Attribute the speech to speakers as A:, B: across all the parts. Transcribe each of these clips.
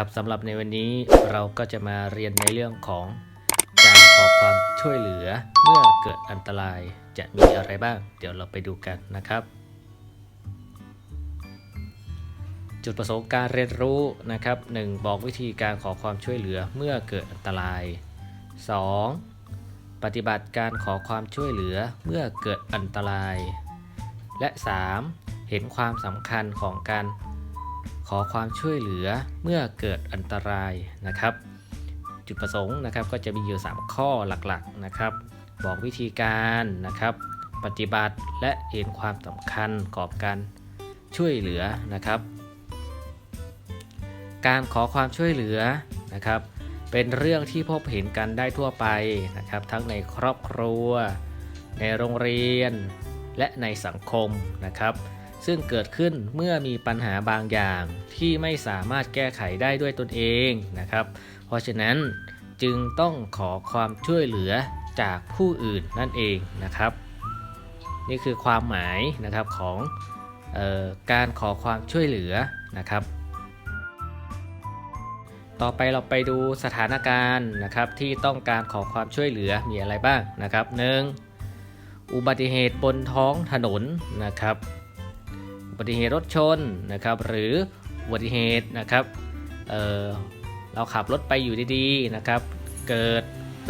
A: ครับสำหรับในวันนี้เราก็จะมาเรียนในเรื่องของการขอความช่วยเหลือเมื่อเกิดอันตรายจะมีอะไรบ้าง เดี๋ยวเราไปดูกันนะครับ จุดประสงค์การเรียนรู้นะครับ 1. บอกวิธีการขอความช่วยเหลือเมื่อเกิดอันตราย 2. ปฏิบัติการขอความช่วยเหลือเมื่อเกิดอันตราย และ 3. เห็นความสำคัญของการ ขอความช่วยเหลือเมื่อเกิดอันตรายนะครับ จุดประสงค์นะครับก็จะมีอยู่ 3 ข้อหลักๆนะครับ บอกวิธีการนะครับ ปฏิบัติและเห็นความสำคัญของการช่วยเหลือนะครับ การขอความช่วยเหลือนะครับ เป็นเรื่องที่พบเห็นกันได้ทั่วไปนะครับ ทั้งในครอบครัว ในโรงเรียน และในสังคมนะครับ ซึ่งเกิดขึ้นเมื่อมีปัญหาบางอย่างที่ไม่สามารถแก้ไขได้ด้วยตนเองนะครับ เพราะฉะนั้นจึงต้องขอความช่วยเหลือจากผู้อื่นนั่นเองนะครับ นี่คือความหมายนะครับของออการขอความช่วยเหลือนะครับ ต่อไปเราไปดูสถานการณ์นะครับที่ต้องการขอความช่วยเหลือมีอะไรบ้างนะครับ 1. อุบัติเหตุบนท้องถนนนะครับ บัติเหตุรถชนนะครับ หรืออุบัติเหตุนะครับเเราขับรถไปอยู่ดีๆนะครับ เกิด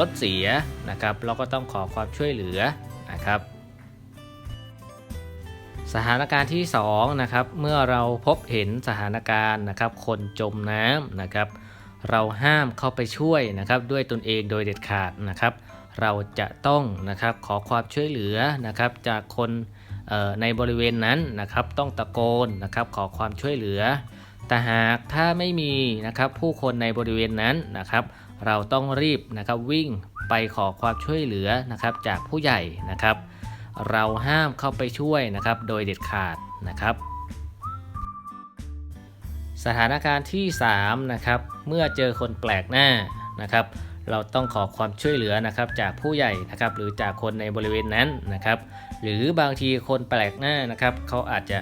A: รถเสียนะครับ เราก็ต้องขอความช่วยเหลือนะครับ สถานการณ์ที่2นะครับ เมื่อเราพบเห็นสถานการณ์นะครับ คนจมน้ำนะครับ เราห้ามเข้าไปช่วยนะครับ ด้วยตนเองโดยเด็ดขาดนะครับ เราจะต้องนะครับขอความช่วยเหลือนะครับ จากคน ในบริเวณนั้นนะครับต้องตะโกนนะครับขอความช่วยเหลือ แต่หากถ้าไม่มีนะครับผู้คนในบริเวณนั้นนะครับ เราต้องรีบนะครับวิ่งไปขอความช่วยเหลือนะครับจากผู้ใหญ่นะครับ เราห้ามเข้าไปช่วยนะครับโดยเด็ดขาดนะครับ สถานการณ์ที่3นะครับเมื่อเจอคนแปลกหน้านะครับ เราต้องขอความช่วยเหลือนะครับจากผู้ใหญ่นะครับหรือจากคนในบริเวณนั้นนะครับ หรือบางทีคนแปลกหน้านะครับเขาอาจจะ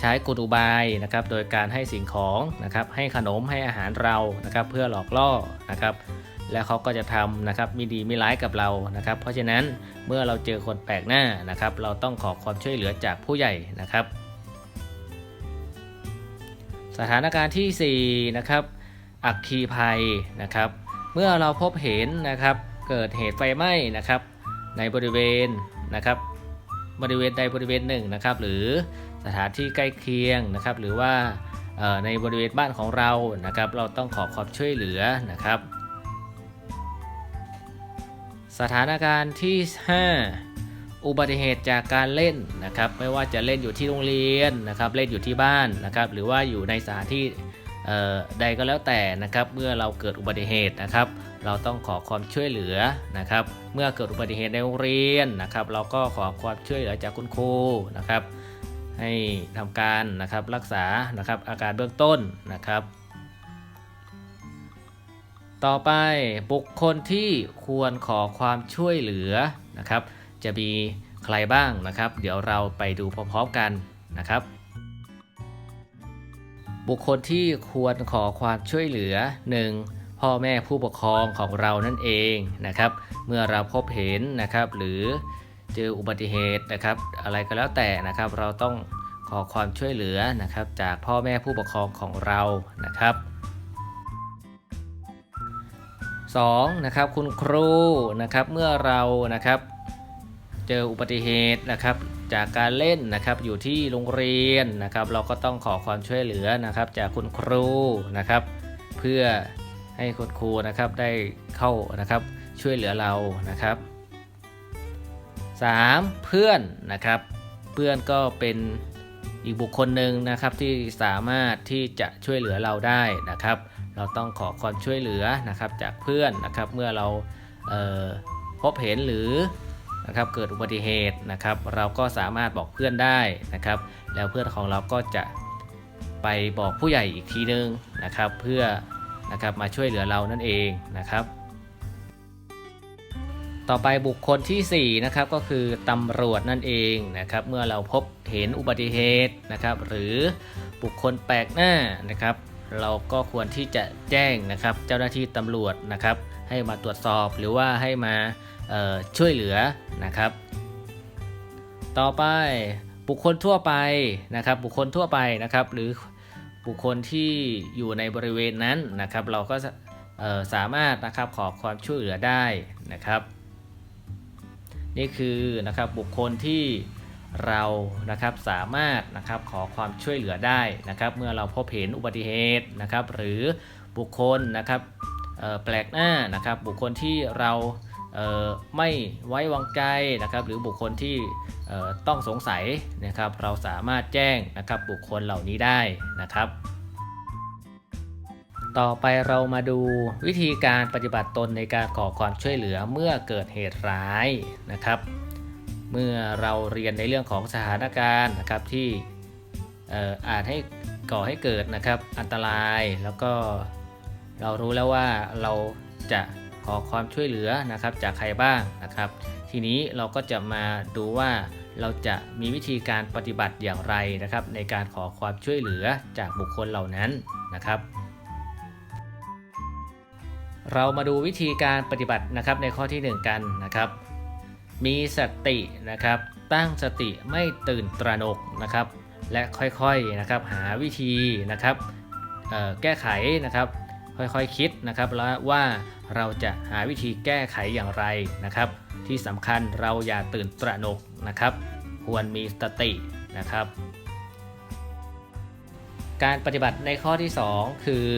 A: ใช้กลอุบายนะครับโดยการให้สิ่งของนะครับให้ขนมให้อาหารเรานะครับเพื่อหลอกล่อนะครับแล้วเขาก็จะทำนะครับมีดีไม่ร้ายกับเรานะครับ เพราะฉะนั้นเมื่อเราเจอคนแปลกหน้านะครับ เราต้องขอความช่วยเหลือจากผู้ใหญ่นะครับ สถานการณ์ที่4นะครับอัคคีภัยนะครับ เมื่อเราพบเห็นนะครับเกิดเหตุไฟไหม้นะครับในบริเวณนะครับ บริเวณใดบริเวณหนึ่งนะครับ หรือสถานที่ใกล้เคียงนะครับ หรือว่าในบริเวณบ้านของเรานะครับ เราต้องขอความช่วยเหลือนะครับ สถานการณ์ที่ 5 อุบัติเหตุจากการเล่นนะครับ ไม่ว่าจะเล่นอยู่ที่โรงเรียนนะครับ เล่นอยู่ที่บ้านนะครับ หรือว่าอยู่ในสถานที่ ใดก็แล้วแต่นะครับเมื่อเราเกิดอุบัติเหตุนะครับ เราต้องขอความช่วยเหลือนะครับ เมื่อเกิดอุบัติเหตุในโรงเรียนนะครับ เราก็ขอความช่วยเหลือจากคุณครูนะครับ ให้ทำการนะครับรักษานะครับอาการเบื้องต้นนะครับ ต่อไปบุคคลที่ควรขอความช่วยเหลือนะครับ จะมีใครบ้างนะครับ เดี๋ยวเราไปดูพร้อมๆกันนะครับ บุคคลที่ควรขอความช่วยเหลือ 1. พ่อแม่ผู้ปกครองของเรานั่นเองนะครับ เมื่อเราพบเห็นนะครับหรือเจออุบัติเหตุนะครับ อะไรก็แล้วแต่นะครับ เราต้องขอความช่วยเหลือนะครับ จากพ่อแม่ผู้ปกครองของเรานะครับ 2. นะครับคุณครูนะครับเมื่อเรานะครับ เจออุบัติเหตุนะครับ จากการเล่นนะครับอยู่ที่โรงเรียนนะครับ เราก็ต้องขอความช่วยเหลือนะครับ จากคุณครูนะครับ เพื่อให้คุณครูนะครับได้เข้านะครับช่วยเหลือเรานะครับ 3. เพื่อนนะครับ เพื่อนก็เป็นอีกบุคคลหนึ่งนะครับที่สามารถที่จะช่วยเหลือเราได้นะครับ เราต้องขอความช่วยเหลือนะครับจากเพื่อนนะครับเมื่อเราเพบเห็นหรือ นะครับเกิดอุบัติเหตุนะครับ เราก็สามารถบอกเพื่อนได้นะครับ แล้วเพื่อนของเราก็จะไปบอกผู้ใหญ่อีกทีนึงนะครับ เพื่อนะครับมาช่วยเหลือเรานั่นเองนะครับ ต่อไปบุคคลที่4นะครับก็คือตำรวจนั่นเองนะครับ เมื่อเราพบเห็นอุบัติเหตุนะครับ หรือบุคคลแปลกหน้านะครับ เราก็ควรที่จะแจ้งนะครับ เจ้าหน้าที่ตำรวจนะครับ ให้มาตรวจสอบหรือว่าให้มาช่วยเหลือนะครับ ต่อไปบุคคลทั่วไปนะครับ บุคคลทั่วไปนะครับ หรือบุคคลที่อยู่ในบริเวณนั้นนะครับ เราก็สามารถนะครับขอความช่วยเหลือได้นะครับ นี่คือนะครับบุคคลที่เรานะครับสามารถนะครับขอความช่วยเหลือได้นะครับ เมื่อเราพบเห็นอุบัติเหตุนะครับ หรือบุคคลนะครับ แปลกหน้านะครับบุคคลที่เราเไม่ไว้วางใจนะครับหรือบุคคลที่ต้องสงสัยนะครับเราสามารถแจ้งนะครับบุคคลเหล่านี้ได้นะครับ ต่อไปเรามาดูวิธีการปฏิบัติตนในการขอความช่วยเหลือเมื่อเกิดเหตุร้ายนะครับ เมื่อเราเรียนในเรื่องของสถานการณ์นะครับที่อออาจให้ก่อให้เกิดนะครับอันตรายแล้วก็ เรารู้แล้วว่าเราจะขอความช่วยเหลือนะครับจากใครบ้างนะครับ ทีนี้เราก็จะมาดูว่าเราจะมีวิธีการปฏิบัติอย่างไรนะครับ ในการขอความช่วยเหลือจากบุคคลเหล่านั้นนะครับ เรามาดูวิธีการปฏิบัตินะครับในข้อที่ 1 กันนะครับ มีสตินะครับ ตั้งสติไม่ตื่นตระหนกนะครับ และค่อยๆนะครับหาวิธีนะครับแก้ไขนะครับ ค่อยๆคคิดนะครับแล้วว่าเราจะหาวิธีแก้ไขอย่างไรนะครับ ที่สำคัญเราอย่าตื่นตระหนกนะครับ ควรมีสตินะครับ การปฏิบัติในข้อที่ 2 คือ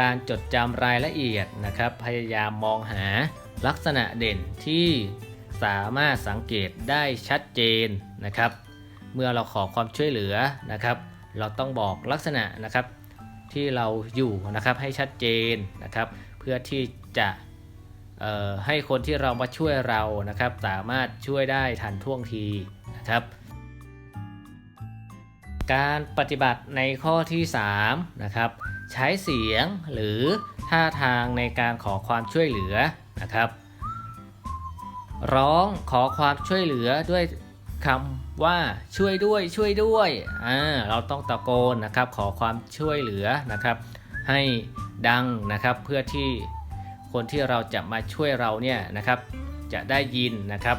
A: การจดจำรายละเอียดนะครับ พยายามมองหาลักษณะเด่นที่สามารถสังเกตได้ชัดเจนนะครับ เมื่อเราขอความช่วยเหลือนะครับ เราต้องบอกลักษณะนะครับ ที่เราอยู่นะครับให้ชัดเจนนะครับ เพื่อที่จะให้คนที่เรามาช่วยเรานะครับ สามารถช่วยได้ทันท่วงทีนะครับ การปฏิบัติในข้อที่3นะครับใช้เสียงหรือท่าทางในการขอความช่วยเหลือนะครับ ร้องขอความช่วยเหลือด้วย คำว่าช่วยด้วยช่วยด้วยอ่าเราต้องตะโกนนะครับขอความช่วยเหลือนะครับ ให้ดังนะครับเพื่อที่คนที่เราจะมาช่วยเราเนี่ยนะครับ จะได้ยินนะครับ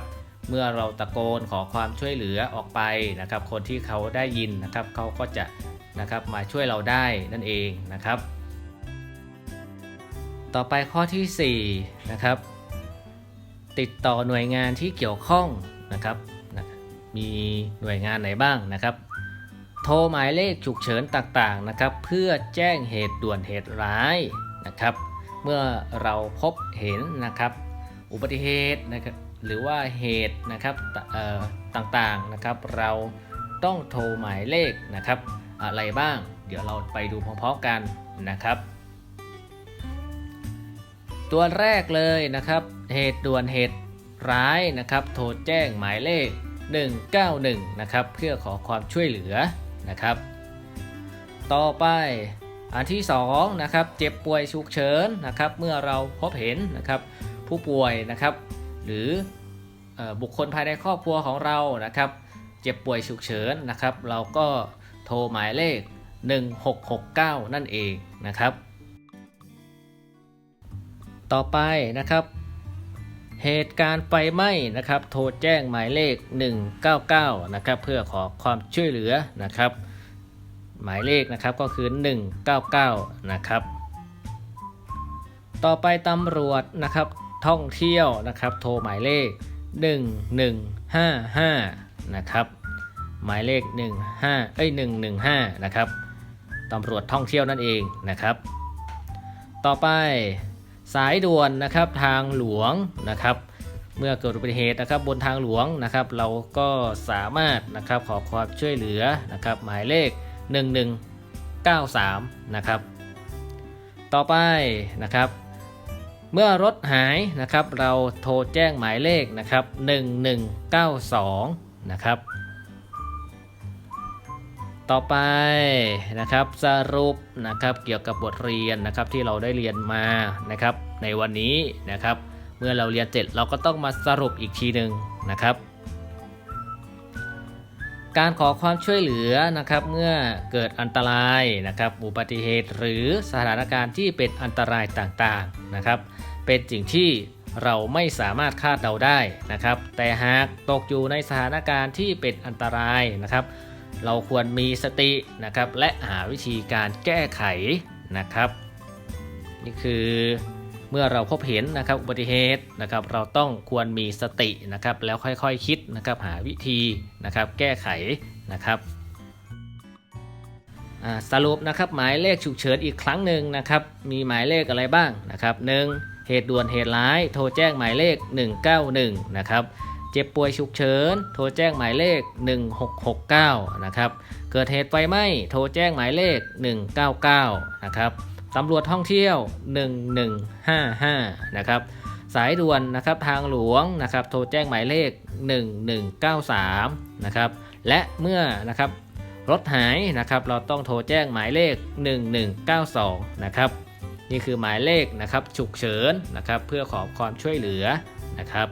A: เมื่อเราตะโกนขอความช่วยเหลือออกไปนะครับ คนที่เขาได้ยินนะครับเขาก็จะนะครับมาช่วยเราได้นั่นเองนะครับ ต่อไปข้อที่4นะครับติดต่อหน่วยงานที่เกี่ยวข้องนะครับ มีหน่วยงานไหนบ้างนะครับ โทรหมายเลขฉุกเฉินต่างๆนะครับ เพื่อแจ้งเหตุด่วนเหตุร้ายนะครับ เมื่อเราพบเห็นนะครับ อุบัติเหตุนะครับหรือว่าเหตุนะครับต่างๆนะครับ เราต้องโทรหมายเลขนะครับ อะไรบ้าง เดี๋ยวเราไปดูพร้อมๆกันนะครับ ตัวแรกเลยนะครับ เหตุด่วนเหตุร้ายนะครับ โทรแจ้งหมายเลข 191 นะครับ เพื่อขอความช่วยเหลือนะครับ ต่อไปอันที่2นะครับเจ็บป่วยฉุกเฉินนะครับ เมื่อเราพบเห็นนะครับ ผู้ป่วยนะครับ หรืออบุคคลภายในครอบครัวของเรานะครับ เจ็บป่วยฉุกเฉินนะครับ เราก็โทรหมายเลข 1669 นั่นเองนะครับ ต่อไปนะครับ เหตุการณ์ไฟไหม้นะครับ โทรแจ้งหมายเลข 199 นะครับ เพื่อขอความช่วยเหลือนะครับ หมายเลขนะครับก็คือ 199 นะครับ ต่อไปตำรวจนะครับท่องเที่ยวนะครับ โทรหมายเลข 1155 นะครับ หมายเลข 15 เอ้ย 115 นะครับตำรวจท่องเที่ยวนั่นเองนะครับ ต่อไป สายด่วนนะครับทางหลวงนะครับ เมื่อเกิดอุบัติเหตุนะครับบนทางหลวงนะครับ เราก็สามารถนะครับขอความช่วยเหลือนะครับ หมายเลข 1193 นะครับ ต่อไปนะครับ เมื่อรถหายนะครับ เราโทรแจ้งหมายเลขนะครับ 1192 นะครับ ต่อไปนะครับสรุปนะครับเกี่ยวกับบทเรียนนะครับที่เราได้เรียนมานะครับ ในวันนี้นะครับ เมื่อเราเรียนเสร็จเราก็ต้องมาสรุปอีกทีหนึ่งนะครับ การขอความช่วยเหลือนะครับเมื่อเกิดอันตรายนะครับอุบัติเหตุหรือสถานการณ์ที่เป็นอันตรายต่างๆนะครับ เป็นสิ่งที่เราไม่สามารถคาดเดาได้นะครับ แต่หากตกอยู่ในสถานการณ์ที่เป็นอันตรายนะครับ เราควรมีสตินะครับและหาวิธีการแก้ไขนะครับ นี่คือเมื่อเราพบเห็นนะครับอุบัติเหตุนะครับ เราต้องควรมีสตินะครับ แล้วค่อยๆคคิดนะครับหาวิธีนะครับ แก้ไขนะครับสรุปนะครับหมายเลขฉุกเฉินอีกครั้งหนึ่งนะครับ มีหมายเลขอะไรบ้างนะครับ 1. เหตุด่วนเหตุร้าย โทรแจ้งหมายเลข 191 นะครับ จ็บป่วยฉุกเฉิน โทรแจ้งหมายเลข 1669 นะครับ เกิดเหตุไฟไหม้ โทรแจ้งหมายเลข 199 นะครับ ตำรวจท่องเที่ยว 1155 นะครับ สายด่วนนะครับทางหลวงนะครับ โทรแจ้งหมายเลข 1193 นะครับ และเมื่อนะครับรถหายนะครับ เราต้องโทรแจ้งหมายเลข 1192 นะครับ นี่คือหมายเลขนะครับฉุกเฉินนะครับ เพื่อขอความช่วยเหลือนะครับ